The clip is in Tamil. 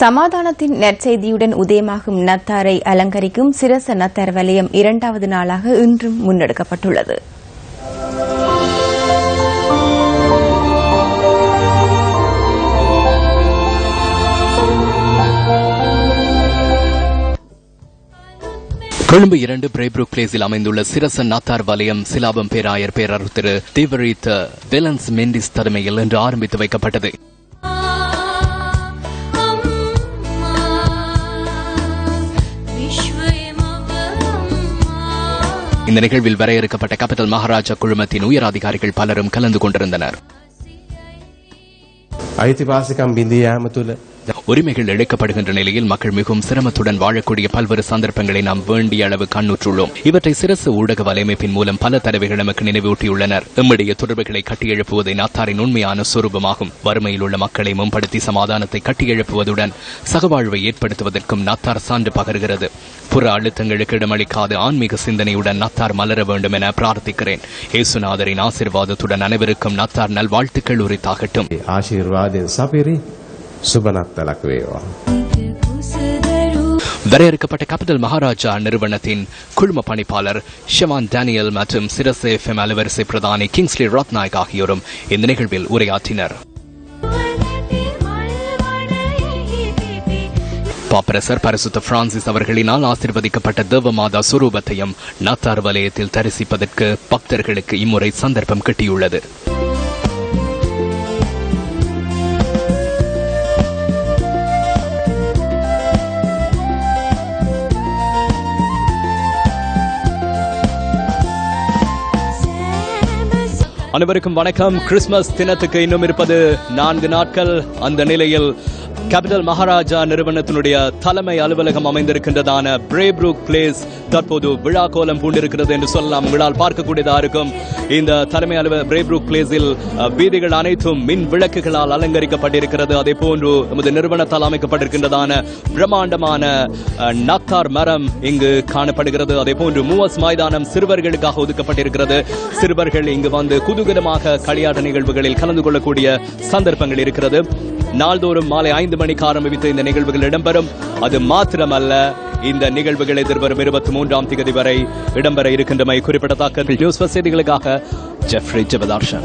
சமாதானத்தின் நற்செய்தியுடன் உதயமாகும் நத்தாரை அலங்கரிக்கும் சிரச நத்தார் வலயம் இரண்டாவது நாளாக இன்றும் முன்னெடுக்கப்பட்டுள்ளது. கொழும்பு இரண்டு பிரைப்ரூக் பிளேஸில் அமைந்துள்ள சிரசன் நாத்தார் வலயம் சிலாபம் பேராயர் பேரர் திரு திவரித்த வெலன்ஸ் மெண்டிஸ் தலைமையில் இன்று ஆரம்பித்து வைக்கப்பட்டது. இந்த நிகழ்வில் வரையறுக்கப்பட்ட கபிட்டல் மகாராஜா குழுமத்தின் உயர் அதிகாரிகள் பலரும் கலந்து கொண்டிருந்தனர். ஐதிபாசிகம் பிந்தியாம உரிமைகள் இழைக்கப்படுகின்ற நிலையில் மக்கள் மிகவும் சிரமத்துடன் வாழக்கூடிய பல்வேறு சந்தர்ப்பங்களை நாம் வேண்டிய அளவு கண்ணுற்றுள்ளோம். இவற்றை சிறசு ஊடக வலையமைப்பின் மூலம் பல தலைவர்கள் நமக்கு நினைவூட்டியுள்ளனர். எம்மிடைய தொடர்புகளை கட்டியெழுப்புவதே நாத்தாரின் உண்மையான சுரூபமாகும். வறுமையில் உள்ள மக்களை மேம்படுத்தி சமாதானத்தை கட்டியெழுப்புவதுடன் சகவாழ்வை ஏற்படுத்துவதற்கும் நாத்தார் சான்று பகர்கிறது. புற அழுத்தங்களுக்கு இடமளிக்காது ஆன்மீக சிந்தனையுடன் நத்தார் மலர வேண்டும் என பிரார்த்திக்கிறேன். இயேசுநாதரின் ஆசிர்வாதத்துடன் அனைவருக்கும் நத்தார் நல்வாழ்த்துக்கள் உரித்தாகட்டும். ஆசீர்வாத சபிரி. சுபநாத்தலக் வேவா. வரையறுக்கப்பட்ட கேபிட்டல் மகாராஜா நிறுவனத்தின் குழும பணிப்பாளர் ஷெவான் டேனியல் மற்றும் சிரசே எஃப்எம் அலுவரிசை பிரதானி கிங்ஸ்லி ரத்நாயக் ஆகியோரும் இந்த நிகழ்வில் உரையாற்றினர். பாப்பரசர் பரிசுத்த பிரான்சிஸ் அவர்களினால் ஆசிர்வதிக்கப்பட்ட தேவமாதா சுரூபத்தையும் நாத்தார் வலயத்தில் தரிசிப்பதற்கு பக்தர்களுக்கு இம்முறை சந்தர்ப்பம் கிட்டியுள்ளது. அனைவருக்கும் வணக்கம். கிறிஸ்துமஸ் தினத்துக்கு இன்னும் இருப்பது நான்கு நாட்கள். அந்த நிலையில் கேபிட்டல் மகாராஜா நிறுவனத்தினுடைய தலைமை அலுவலகம் அமைந்திருக்கின்றதான பிரேப்ரூக் பிளேஸ் தற்போது விழா கோலம் பூண்டிருக்கிறது என்று சொல்லலாம். உங்களால் பார்க்கக்கூடியதா இருக்கும். இந்த தலைமை அலுவலக பிரேப்ரூக் பிளேஸில் வீதிகள் அனைத்தும் மின் விளக்குகளால் அலங்கரிக்கப்பட்டிருக்கிறது. அதே போன்று நமது நிறுவனத்தால் அமைக்கப்பட்டிருக்கின்றதான பிரம்மாண்டமான நத்தார் மரம் இங்கு காணப்படுகிறது. அதே போன்று மூவஸ் மைதானம் சிறுவர்களுக்காக ஒதுக்கப்பட்டிருக்கிறது. சிறுவர்கள் இங்கு வந்து குதூகலமாக களியாட்ட நிகழ்வுகளில் கலந்து கொள்ளக்கூடிய சந்தர்ப்பங்கள் இருக்கிறது. நாள்தோறும் மாலை ஐந்து மணிக்கு ஆரம்பித்த இந்த நிகழ்வுகள் இடம்பெறும். அது மாத்திரமல்ல இந்த நிகழ்வுகள் எதிர்வரும் இருபத்தி மூன்றாம் தேதி வரை இடம்பெற இருக்கின்றமை குறிப்பிடத்தக்க நியூஸ் செய்திகளுக்காக ஜெஃப்ரி ஜெபதார்ஷன்.